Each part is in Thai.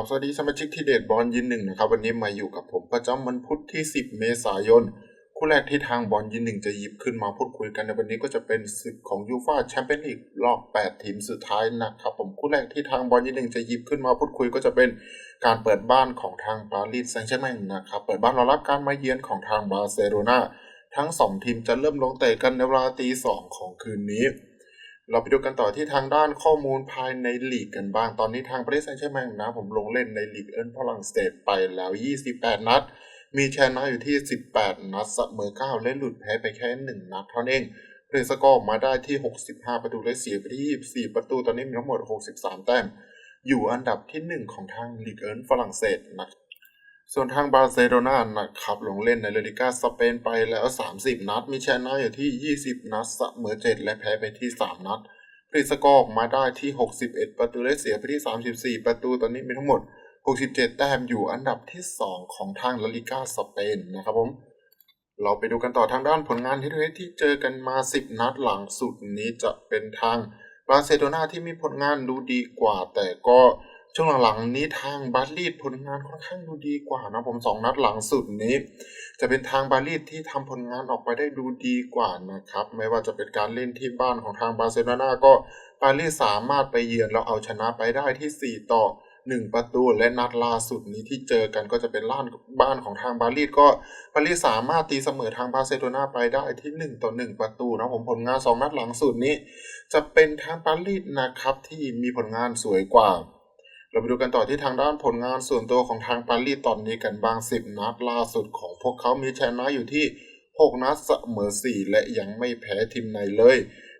ราบสวัสดีสมาชิกที่เดทบอลยินหนึ่งนะครับ วันนี้มาอยู่กับผมประจำวันพุธที่ 10 เมษายนคู่แรกที่ทางบอลยินหนึ่งจะหยิบขึ้นมาพูดคุยกันในวันนี้ก็จะเป็นศึกของยูฟาแชมเปี้ยนลีกรอบ 8 ทีมสุดท้ายนะครับผมคู่แรกที่ทางบอลยินหนึ่งจะหยิบขึ้นมาพูดคุยก็จะเป็นการเปิดบ้านของทางปารีสแซงต์แชร์แมงนะครับเปิดบ้านรอรับการมาเยือนของทางบาร์เซโลนาทั้งสองทีมจะเริ่มลงเตะกันในเวลาตีสองของคืนนี้ เราไปดูกันต่อที่ทางด้านข้อมูลภายในลีกกันบ้าง ตอนนี้ทางปารีสแซงต์แชร์แมงนะ ผมลงเล่นในลีกเอิร์นฝรั่งเศสไปแล้ว 28 นัด มีชนะอยู่ที่ 18 นัดเสมอ9และหลุดแพ้ไปแค่ 1 นัดเท่านั้นเองเพลสกอร์มาได้ที่ 65 ประตูและเสียไปที่ 24 ประตู ตอนนี้มีทั้งหมด 63 แต้ม อยู่อันดับที่ 1 ของทางลีกเอิร์นฝรั่งเศสนะ ส่วนทางบาร์เซโลนานะครับลงเล่นในลาลิก้าสเปนไปแล้ว 30 นัด มีชนะอยู่ที่ 20 นัดเสมอ7และแพ้ไปที่ 3 นัดพรีสกอร์มาได้ที่ 61 ประตูและเสียไปที่ 34 ประตูตอนนี้มีทั้งหมด 67 แต้มอยู่อันดับที่ 2 ของทางลาลิก้าสเปนนะครับผม เราไปดูกันต่อทางด้านผลงานที่ที่เจอกันมา 10 นัดหลังสุดนี้จะเป็นทางบาร์เซโลนาที่มีผลงานดูดีกว่าแต่ก็ ช่วงหลังๆนี้ทางบาร์ลีดผลงานค่อนข้างดูดีกว่านะผมสองนัดหลังสุดนี้ จะเป็นทางบาร์ลีดที่ทำผลงานออกไปได้ดูดีกว่านะครับ ไม่ว่าจะเป็นการเล่นที่บ้านของทางบาร์เซโลนาก็ปารีสสามารถไปเยือนแล้วเอาชนะไปได้ที่ 4 ต่อ 1 ประตูและนัดล่าสุดนี้ที่เจอกันก็จะเป็นล้านบ้านของทางบารีสก็บารีสสามารถตีเสมอทางบาร์เซโลนาไปได้ที่ 1 ต่อ 1 ประตูนะผมผลงาน 2 นัดหลังสุดนี้ จะเป็นทางบารีสนะครับที่มีผลงานสวยกว่า เราไปดูกันต่อที่ทางด้านผลงานส่วนตัวของทางปารีสตอนนี้กันบาง 10 นัดล่าสุดของพวกเขามีชนะอยู่ที่ 6 นัดเสมอ 4 และยังไม่แพ้ทีมไหนเลย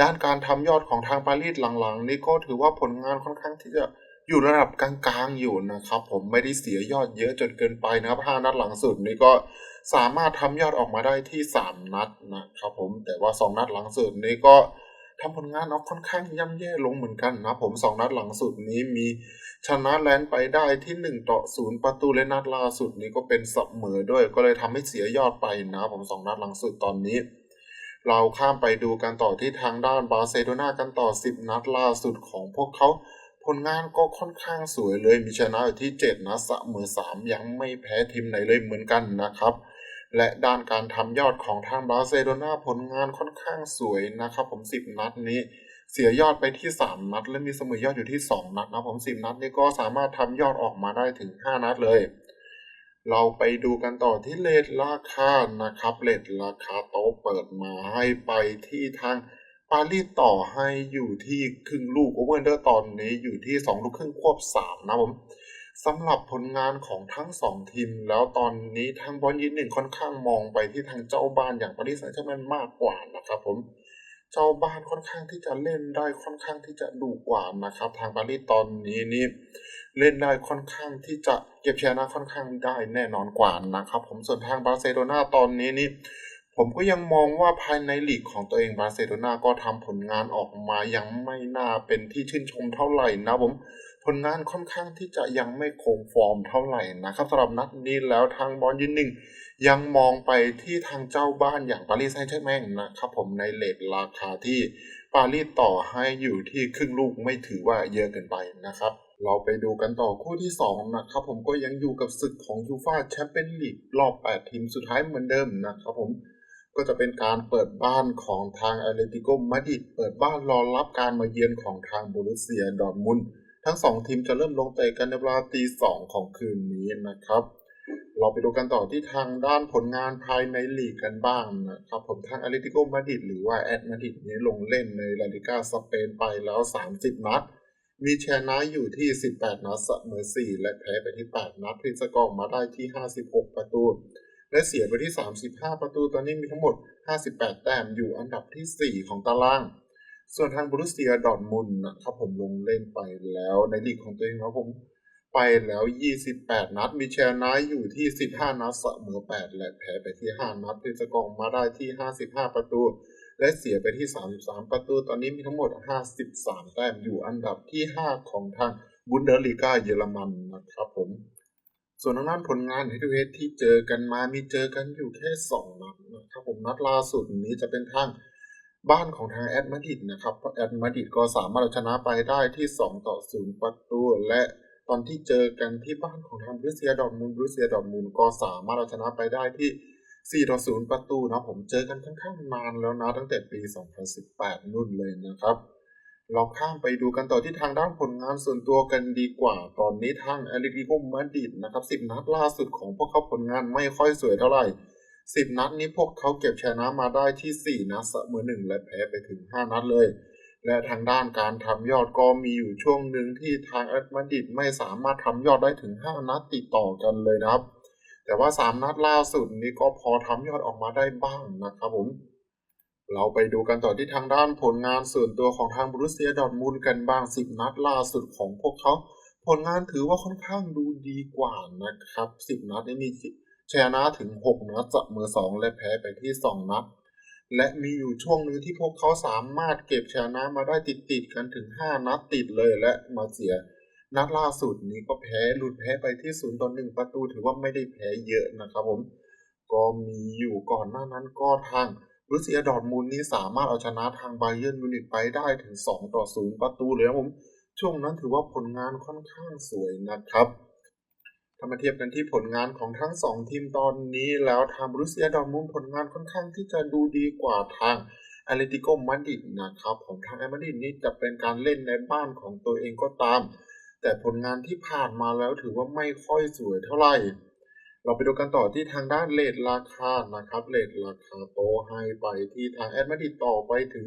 ด้านการทำยอดของทางปารีสหลังๆ นี่ก็ถือว่าผลงานค่อนข้างที่จะอยู่ระดับกลางๆอยู่นะครับ ผมไม่ได้เสียยอดเยอะจนเกินไปนะครับ5นัดหลังสุดนี่ก็สามารถทำยอดออกมาได้ที่ 3 นัดนะครับผมแต่ว่า 2 นัดหลังสุดนี้ก็ ทำผลงานออกค่อนข้างย่ำแย่ลงเหมือนกันนะผม2นัดหลังสุดนี้มีชนะแลนด์ไปได้ที่1ต่อ0ประตูและนัดล่าสุดนี้ก็เป็นเสมอด้วย ก็เลยทำให้เสียยอดไปนะผม2นัดหลังสุดตอนนี้ เราข้ามไปดูกันต่อที่ทางด้านบาร์เซโลนากันต่อ 10 นัดล่าสุดของพวกเขาผลงานก็ค่อนข้างสวยเลยมีชนะอยู่ที่ 7นัดเสมอ3ยังไม่แพ้ทีมไหนเลยเหมือนกันนะครับ และด้านการทำยอดของทางบาร์เซโลนาผลงานค่อนข้างสวยนะครับผม 10 นัดนี้ เสียยอดไปที่ 3 นัด และมีเสมอยอดอยู่ที่ 2 นัดนะผม 10 นัดนี้ก็สามารถทำยอดออกมาได้ถึง 5 นัดเลย เราไปดูกันต่อที่เลทราคานะครับเลทราคาโต๊ะเปิดมาให้ไปที่ทางปารีสต่อให้อยู่ที่ครึ่งลูกโอเวอร์เดอร์ตอนนี้อยู่ที่ 2 ลูกครึ่งควบ 3 นะผม สำหรับผลงานของทั้ง2ทีม แล้วตอนนี้ทางบอลยินหนึ่งค่อนข้างมองไปที่ทางเจ้าบ้านอย่างปารีสแซงต์แชร์แมงมากกว่านะครับผมเจ้าบ้านค่อนข้างที่จะเล่นได้ค่อนข้างที่จะดุกว่านะครับ ทางปารีสตอนนี้นี่เล่นได้ค่อนข้างที่จะเก็บชนะค่อนข้างได้แน่นอนกว่านะครับ ผมส่วนทางบาร์เซโลนาตอนนี้นี่ผมก็ยังมองว่าภายในลีกของตัวเองบาร์เซโลนาก็ทำผลงานออกมายังไม่น่าเป็นที่ชื่นชมเท่าไหร่นะผม ผลงานค่อนข้างที่จะยังไม่คงฟอร์มเท่าไหร่นะครับสำหรับนัดนี้แล้วทางบอลยืนหนึ่งยังมองไปที่ทางเจ้าบ้านอย่างปารีสแซงต์แชร์แมงนะครับผมในเลทราคาที่ปารีสต่อให้อยู่ที่ครึ่งลูกไม่ถือว่าเยอะเกินไปนะครับเราไปดูกันต่อคู่ที่ 2 นะครับผมก็ยังอยู่กับศึกของยูฟาแชมเปี้ยนลีกรอบ 8 ทีมสุดท้ายเหมือนเดิมนะครับผมก็จะเป็นการเปิดบ้านของทางอเลติโกมาดิดเปิดบ้านรอรับการมาเยือนของทางโบรุสเซียดอร์ทมุนด์ ทั้ง 2 ทีมจะเริ่มลงเตะกันในเวลาตีสองของคืนนี้นะครับ เราไปดูกันต่อที่ทางด้านผลงานภายในลีกกันบ้างนะครับ ผมทางอตเลติโกมาดิดหรือว่าแอตมาดิดนี้ลงเล่นในลาลิกาสเปนไปแล้ว 30 นัด มีชนะอยู่ที่ 18 นัดเสมอ 4 และแพ้ไปที่ 8 นัดพรินสกอร์มาได้ที่ 56 ประตูและเสียไปที่ 35 ประตู ตอนนี้มีทั้งหมด 58 แต้ม อยู่อันดับที่ 4 ของตาราง ส่วนทางบรูเซียดอทมุนนะครับผมลงเล่นไปแล้วในลีกของตัวเองนะผมไปแล้ว 28 นัด มีแชนะอยู่ที่ 15 นัดเสมอ8และแพ้ไปที่ 5 นัดพรินสกอร์มาได้ที่ 55 ประตู และเสียไปที่ 33 ประตู ตอนนี้มีทั้งหมด 53 แต้มอยู่อันดับที่ 5 ของทางบุนเดอร์ลีกาเยอรมันนะครับผม ส่วนทางด้านผลงานในทุเวทที่เจอกันมามีเจอกันอยู่แค่ 2 นัดนะครับผมนัดล่าสุดนี้จะเป็นทาง บ้านของทางแอตมาดริดนะครับแอตมาดริดก็สามารถชนะไปได้ที่ 2 ต่อ 0 ประตู และตอนที่เจอกันที่บ้านของทางบรูเซียดอร์ทมุนด์บรูเซียดอร์ทมุนด์ก็สามารถเอาชนะไปได้ที่ 4 ต่อ 0 ประตูนะผมเจอกันค่อนข้างนานแล้วนะตั้งแต่ปี 2018 นู่นเลยนะครับ เราข้ามไปดูกันต่อที่ทางด้านผลงานส่วนตัวกันดีกว่า ตอนนี้ทางแอตเลติโกมาดริดนะครับ 10 นัดล่าสุดของพวกเขาผลงานไม่ค่อยสวยเท่าไหร่ 10นัดนี้พวกเขาเก็บชนะมาได้ที่4นัดเสมอ1และแพ้ไปถึง5นัดเลย และทางด้านการทำยอดก็มีอยู่ช่วงหนึ่งที่ทางแอตมาดิดไม่สามารถทำยอดได้ถึง5นัดติดต่อกันเลยนะครับ แต่ว่า3นัดล่าสุดนี้ก็พอทำยอดออกมาได้บ้างนะครับผมเราไปดูกันต่อที่ทางด้านผลงานส่วนตัวของทางบรูเซียดอทมุนด์กันบ้าง 10 นัดล่าสุดของพวกเขา ผลงานถือว่าค่อนข้างดูดีกว่านะครับ 10 นัดนี้มี ชนะถึง 6 นัดเสมอ2 และแพ้ไปที่ 2 นัด และมีอยู่ช่วงนึงที่พวกเขาสามารถเก็บชนะมาได้ติดๆกันถึง 5 นัดติดเลยและมาเสีย นัดล่าสุดนี้ก็แพ้หลุดแพ้ไปที่0ต่อ1ประตูถือว่าไม่ได้แพ้เยอะนะครับผม ก็มีอยู่ก่อนหน้านั้นก็ทางรูเซียดอร์ทมุนด์นี่สามารถเอาชนะทางไบเยิร์นมิวนิกไปได้ถึง 2 ต่อ 0 ประตูเลยนะผม ช่วงนั้นถือว่าผลงานค่อนข้างสวยนะครับ ถ้ามาเทียบกันที่ผลงานของทั้ง 2 ทีมตอนนี้ แล้วทางบรูเซียดอร์มุนผลงานค่อนข้างที่จะดูดีกว่าทางแอตเลติโกมาดริดนะครับของทางแอตมาดริดนี่จะเป็นการเล่นในบ้านของตัวเองก็ตาม แต่ผลงานที่ผ่านมาแล้วถือว่าไม่ค่อยสวยเท่าไหร่ เราไปดูกันต่อที่ทางด้านเลทราคานะครับเลทราคาโตให้ไปที่ทางแอตมาดริดต่อไปถึง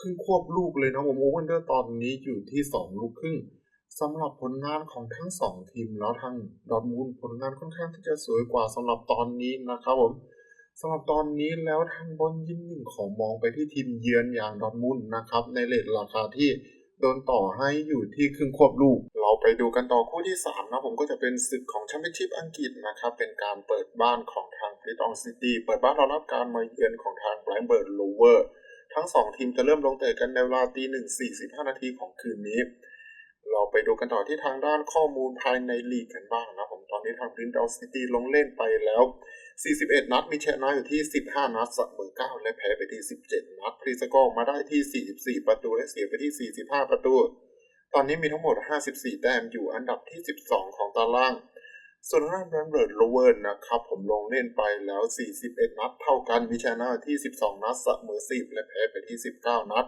ครึ่งควบลูกเลยนะผมโอเวนเดอร์ตอนนี้อยู่ที่ 2 ลูกครึ่ง สำหรับผลงานของทั้ง2ทีมแล้วทางดอทมุนด์ผลงานค่อนข้างที่จะสวยกว่าสำหรับตอนนี้นะครับผมสำหรับตอนนี้แล้วทางบอลยินหนึ่งขอมองไปที่ทีมเยือนอย่างดอทมุนด์นะครับ ในเลทราคาที่โดนต่อให้อยู่ที่ครึ่งควบลูก เราไปดูกันต่อคู่ที่ 3 นะผมก็จะเป็นศึกของแชมเปี้ยนชิพอังกฤษนะครับ เป็นการเปิดบ้านของทางบริตองซิตี้เปิดบ้านรอรับการมาเยือนของทางแบงเบิร์ดโลเวอร์ทั้ง 2 ทีมจะเริ่มลงเตะกันในเวลาตีหนึ่งสี่สิบห้านาทีของคืนนี้ เราไปดูกันต่อที่ทางด้านข้อมูลภายในลีกกันบ้างนะผมตอนนี้ทางบริตองซิตี้ลงเล่นไปแล้ว 41 นัดมีชนะอยู่ที่ 15 นัดเสมอ9และแพ้ไปที่ 17 นัดพรีสกอร์มาได้ที่ 44 ประตูและเสียไปที่ 45 ประตู ตอนนี้มีทั้งหมด 54 แต้มอยู่อันดับที่ 12 ของตาราง ส่วนทางด้านแบรนเบิร์ดโลเวอร์นะครับ ผมลงเล่นไปแล้ว 41 นัดเท่ากันมีชนะที่ 12 นัดเสมอ10 และแพ้ไปที่ 19 นัด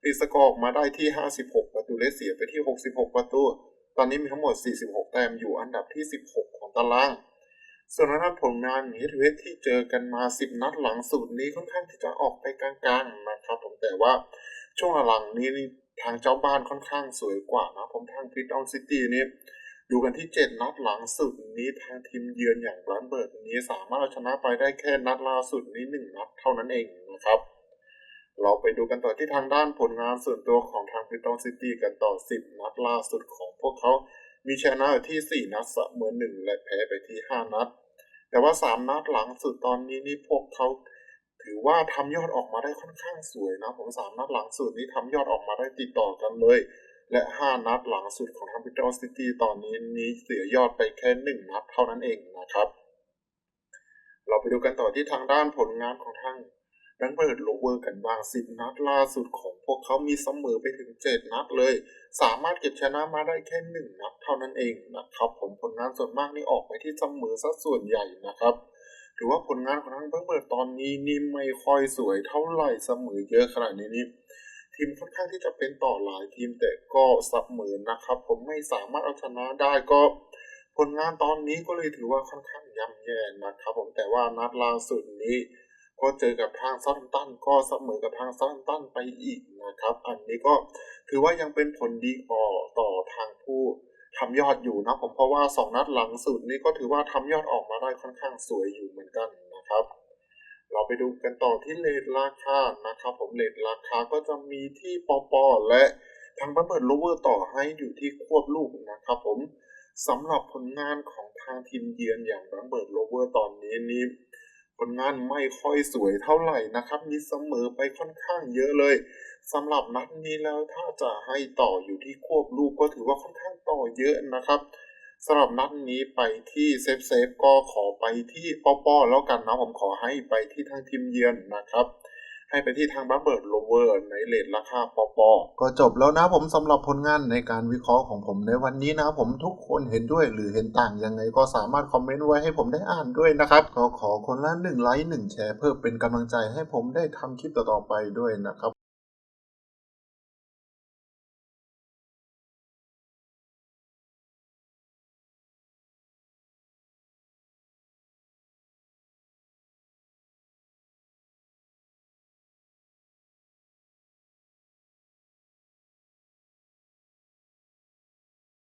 พรีสกอร์ออกมาได้ที่ 56 ประตูและเสียไปที่ 66 ประตู ตอนนี้มีทั้งหมด 46 แต้มอยู่อันดับที่ 16 ของตาราง ส่วนทางด้านผลงานฮิตเวสที่เจอกันมา 10 นัดหลังสุดนี้ค่อนข้างที่จะออกไปกลางๆนะครับผมแต่ว่าช่วงหลังนี้ทางเจ้าบ้านค่อนข้างสวยกว่านะผมทางพิทออนซิตี้นี่ดูกันที่ 7 นัดหลังสุดนี้ทางทีมเยือนอย่างรันเบิร์ดนี้สามารถเอาชนะไปได้แค่นัดล่าสุดนี้ 1 นัดเท่านั้นเองนะครับ เราไปดูกันต่อที่ทางด้านผลงานส่วนตัวของทางพิทออนซิตี้กันต่อ 10 นัดล่าสุดของพวกเขา มีชนะอยู่ที่ 4 นัดเสมอ1และแพ้ไปที่ 5 นัด แต่ว่า 3 นัดหลังสุดตอนนี้นี่พวกเขาถือว่าทำยอดออกมาได้ค่อนข้างสวยนะผม3นัดหลังสุดนี้ทำยอดออกมาได้ติดต่อกันเลย และ 5 นัดหลังสุดของทางพิทอลซิตี้ตอนนี้นี้เสียยอดไปแค่ 1 นัดเท่านั้นเองนะครับ เราไปดูกันต่อที่ทางด้านผลงานของทาง แบงเบิร์ดโลเวอร์กันบ้าง10นัดล่าสุดของพวกเขามีเสมอไปถึง7นัดเลย สามารถเก็บชนะมาได้แค่1นัดเท่านั้นเองนะครับผมผลงานส่วนมากนี่ออกไปที่เสมอซะส่วนใหญ่นะครับถือว่าผลงานของทางแบงเบิร์ดตอนนี้นี่ไม่ค่อยสวยเท่าไหร่เสมอเยอะขนาดนี้นี่ทีมค่อนข้างที่จะเป็นต่อหลายทีมแต่ก็เสมอนะครับ ผมไม่สามารถเอาชนะได้ก็ผลงานตอนนี้ก็เลยถือว่าค่อนข้างย่ำแย่นะครับ ผมแต่ว่านัดล่าสุดนี้ ก็เจอกับทางซัมตันก็เสมอกับทางซัมตันไปอีกนะครับ อันนี้ก็ถือว่ายังเป็นผลดีต่อต่อทางผู้ทำยอดอยู่นะผมเพราะว่า 2 นัดหลังสุดนี้ก็ถือว่าทำยอดออกมาได้ค่อนข้างสวยอยู่เหมือนกันนะครับ เราไปดูกันต่อที่เลทราคานะครับ ผมเลทราคาก็จะมีที่ปอปอและทางบัมเบิร์ดโลเวอร์ต่อให้อยู่ที่ควบลูกนะครับ ผมสำหรับผลงานของทางทีมเยือนอย่างบัมเบิร์ดโลเวอร์ตอนนี้นี้ ผลงานไม่ค่อยสวยเท่าไหร่นะครับ มีเสมอไปค่อนข้างเยอะเลยสำหรับนัดนี้แล้วถ้าจะให้ต่ออยู่ที่ควบลูกก็ถือว่าค่อนข้างต่อเยอะนะครับสำหรับนัดนี้ไปที่เซฟเซฟก็ขอไปที่ป้อป้อแล้วกันนะผมขอให้ไปที่ทางทีมเยือนนะครับ ให้ไปที่ทางบัฟเบิร์ดโลเวอร์ในเลทราคาปอปอก็จบแล้วนะผมสำหรับผลงานในการวิเคราะห์ของผมในวันนี้นะผมทุกคนเห็นด้วยหรือเห็นต่างยังไงก็สามารถคอมเมนต์ไว้ให้ผมได้อ่านด้วยนะครับก็ขอคนละหนึ่งไลค์หนึ่งแชร์เพื่อเป็นกำลังใจให้ผมได้ทำคลิปต่อๆไปด้วยนะครับ